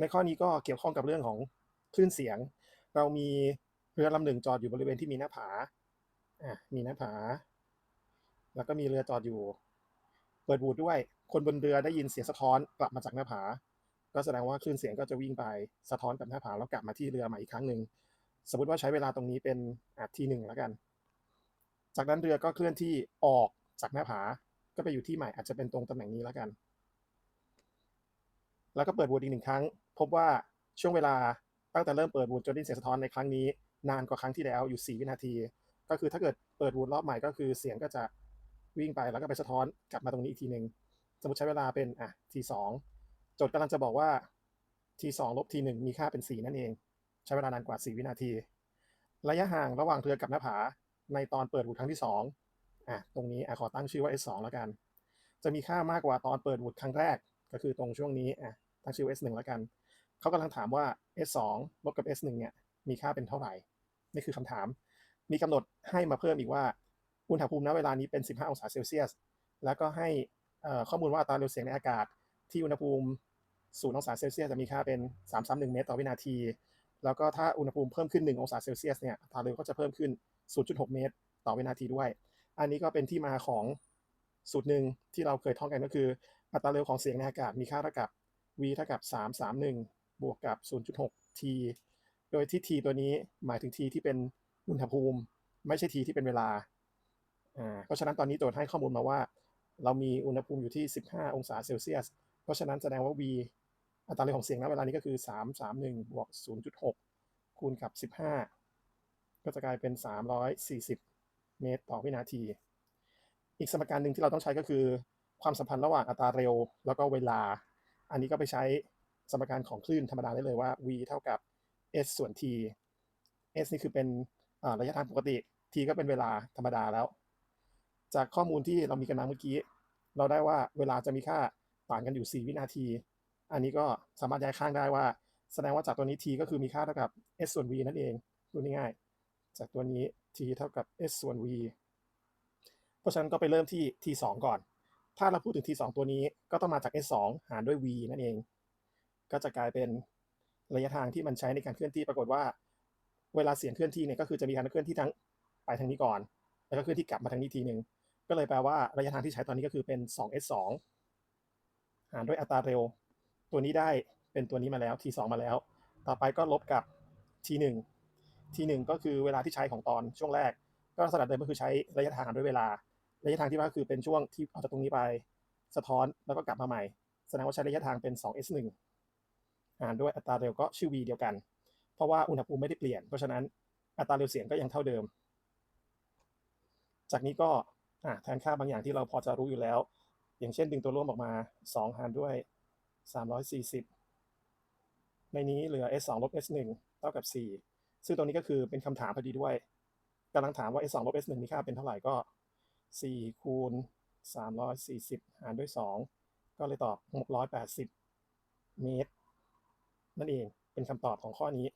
ในข้อนี้ก็เกี่ยวข้องกับเรื่องของคลื่นเสียง เรามีเรือลำหนึ่งจอดอยู่บริเวณที่มีหน้าผาอะมีหน้าผา แล้วก็มีเรือจอดอยู่ เปิดบูดด้วย คนบนเรือได้ยินเสียงสะท้อนกลับมาจากหน้าผา ก็แสดงว่าคลื่นเสียงก็จะวิ่งไปสะท้อนกับหน้าผาแล้วกลับมาที่เรือใหม่อีกครั้งหนึ่งสมมติว่าใช้เวลาตรงนี้เป็นอาทีหนึ่งแล้วกัน จากนั้นเรือก็เคลื่อนที่ออกจากหน้าผา ก็ไปอยู่ที่ใหม่อาจจะเป็นตรงตำแหน่งนี้แล้วกัน แล้วก็เปิดบูดอีกหนึ่งครั้ง พบว่าช่วงเวลาตั้งแต่เริ่มเปิดบูดจนได้นเสียงสะท้อนในครั้งนี้ นานกว่าครั้งที่แล้วอยู่ 4 วินาที ก็คือถ้าเกิดเปิดบูดรอบใหม่ก็คือเสียงก็จะวิ่งไปแล้วก็ไปสะท้อนกลับมาตรงนี้อีกทีหนึ่งสมมติใช้เวลาเป็นอะทีสองจทย์กำลังจะบอกว่าทีสองลบทีหนึ่งมีค่าเป็น 4 นั่นเอง ใช้เวลานานกว่า 4 วินาที ระยะห่างระหว่างเรือกับหน้าผาในตอนเปิดบูดครั้งที่2อะตรงนี้อะขอตั้งชื่อว่า S2 แล้วกัน จะมีค่ามากกว่าตอนเปิดบูดครั้งแรก ก็คือตรงช่วงนี้อะตั้งชื่อ S1 แล้วกัน เขากำลังถามว่า S2 ลบกับ S1 เนี่ยมีค่าเป็นเท่าไหร่ นี่คือคำถาม มีกำหนดให้มาเพิ่มอีกว่าอุณหภูมิณเวลานี้เป็น 15 องศาเซลเซียส แล้วก็ให้ข้อมูลว่าอัตราเร็วเสียงในอากาศ ที่อุณหภูมิ0องศาเซลเซียสจะมีค่าเป็น 331 เมตรต่อวินาที แล้วก็ถ้าอุณหภูมิเพิ่มขึ้น 1 องศาเซลเซียสเนี่ยอัตราเร็วก็จะเพิ่มขึ้น 0.6 เมตร ต่อวินาทีด้วย อันนี้ก็เป็นที่มาของสูตรหนึ่งที่เราเคยท่องกันก็คือ อัตราเร็วของเสียงในอากาศมีค่าเท่ากับ v เท่ากับ 331 บวกกับ 0.6 t โดยที่ t ตัวนี้หมายถึง t ที่เป็นอุณหภูมิ ไม่ใช่ t ที่เป็นเวลาอ่าเพราะฉะนั้นตอนนี้ตัวให้ข้อมูลมาว่า เรามีอุณหภูมิอยู่ที่ 15 องศาเซลเซียส เพราะฉะนั้นแสดงว่า v อัตราเร็วของเสียงณเวลานี้ก็คือ 331 บวก 0.6 คูณกับ 15 ก็จะกลายเป็น 340 เมตรต่อวินาที อีกสมการหนึ่งที่เราต้องใช้ก็คือ ความสัมพันธ์ระหว่างอัตราเร็ว แล้วก็เวลา อันนี้ก็ไปใช้ สมการของคลื่นธรรมดาได้เลยว่า v เท่ากับ s ส่วน t s นี่คือเป็นระยะทางปกติ t ก็เป็นเวลาธรรมดาแล้ว จากข้อมูลที่เรามีกันมาเมื่อกี้ เราได้ว่าเวลาจะมีค่าต่างกันอยู่ 4 วินาที อันนี้ก็สามารถย้ายข้างได้ว่า แสดงว่าจากตัวนี้ t ก็คือมีค่าเท่ากับ s ส่วน v นั่นเองดูง่ายๆจากตัวนี้ t เท่ากับ s ส่วน v เพราะฉะนั้นก็ไปเริ่มที่ t 2ก่อน ถ้าเราพูดถึง t 2ตัวนี้ก็ต้องมาจาก s 2หารด้วย v นั่นเอง ก็จะกลายเป็นระยะทางที่มันใช้ในการเคลื่อนที่ปรากฏว่า เวลาเสียงเคลื่อนที่เนี่ยก็คือจะมีการเคลื่อนที่ทั้งไปทางนี้ก่อน แล้วก็เคลื่อนที่กลับมาทางนี้ทีหนึ่งก็เลยแปลว่าระยะทางที่ใช้ตอนนี้ก็คือเป็น 2s 2หารด้วยอัตราเร็ว ตัวนี้ได้เป็นตัวนี้มาแล้ว t 2มาแล้ว ต่อไปก็ลบกับ t 1 t 1ก็คือเวลาที่ใช้ของตอนช่วงแรก ก็ลักษณะเดิมก็คือใช้ระยะทางด้วยเวลา ระยะทางที่ว่าคือเป็นช่วงที่เอาจากตรงนี้ไป สะท้อนแล้วก็กลับมาใหม่แสดงว่าใช้ระยะทางเป็น 2s 1 ด้วยอัตราเร็วก็ชื่อ v เดียวกัน เพราะว่าอุณหภูมิไม่ได้เปลี่ยน เพราะฉะนั้นอัตราเร็วเสียงก็ยังเท่าเดิม จากนี้ก็แทนค่าบางอย่างที่เราพอจะรู้อยู่แล้ว อย่างเช่นดึงตัวร่วมออกมา 2 หารด้วย 340 ในนี้เหลือ s 2ลบ s 1เท่ากับ 4 ซึ่งตรงนี้ก็คือเป็นคำถามพอดีด้วยกำลังถามว่า s 2ลบ s 1มีค่าเป็นเท่าไหร่ก็ 4 คูณ 340 หารด้วย 2 ก็เลยตอบ 680 เมตร นั่นเองเป็นคำตอบของข้อนี้